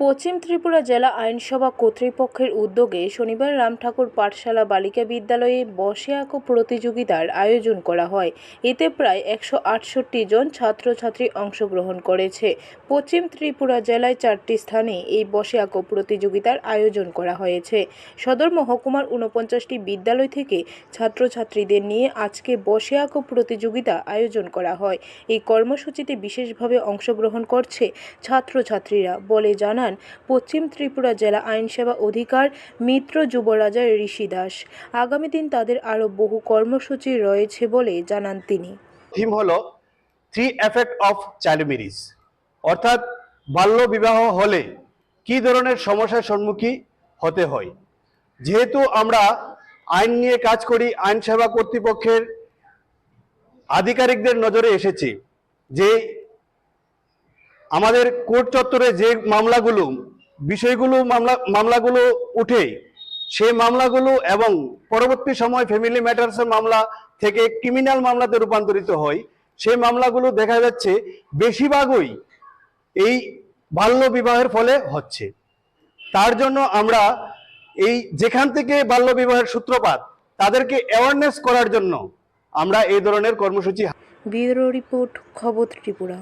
পশ্চিম ত্রিপুরা জেলা আইনসভা কর্তৃপক্ষের উদ্যোগে শনিবার রামঠাকুর পাঠশালা বালিকা বিদ্যালয়ে বসে আঁকো প্রতিযোগিতার আয়োজন করা হয়। এতে প্রায় একশো আটষট্টি জন ছাত্রছাত্রী অংশগ্রহণ করেছে। পশ্চিম ত্রিপুরা জেলায় চারটি স্থানে এই বসে আঁকো প্রতিযোগিতার আয়োজন করা হয়েছে। সদর মহকুমার ঊনপঞ্চাশটি বিদ্যালয় থেকে ছাত্রছাত্রীদের নিয়ে আজকে বসে আঁকো প্রতিযোগিতা আয়োজন করা হয়। এই কর্মসূচিতে বিশেষভাবে অংশগ্রহণ করছে ছাত্রছাত্রীরা বলে জানান পশ্চিম ত্রিপুরা জেলা আইনসেবা অধিকার মিত্র যুবরাজা ঋষি দাস। আগামী দিন তাদের আরও বহু কর্মসূচি রয়েছে বলে জানান তিনি। থিম হলো three effect of child marriage অর্থাৎ বাল্য বিবাহ হলে কি ধরনের সমস্যার সম্মুখীন হতে হয়? যেহেতু আমরা আইন নিয়ে কাজ করি, আইন সেবা কর্তৃপক্ষের আধিকারিকদের নজরে এসেছে যে আমাদের কোর্ট চত্বরে যে মামলাগুলো, বিষয়গুলো, মামলা, মামলাগুলো উঠে সেই মামলাগুলো এবং পরবর্তী সময় ফ্যামিলি ম্যাটার্সের মামলা থেকে ক্রিমিনাল মামলাতে রূপান্তরিত হয় সেই মামলাগুলো দেখা যাচ্ছে বেশিরভাগই এই বাল্য বিবাহের ফলে হচ্ছে। তার জন্য আমরা এই যেখান থেকে বাল্য বিবাহের সূত্রপাত, তাদেরকে অ্যাওয়ারনেস করার জন্য আমরা এই ধরনের কর্মসূচি ব্যুরো রিপোর্ট খবর ত্রিপুরা।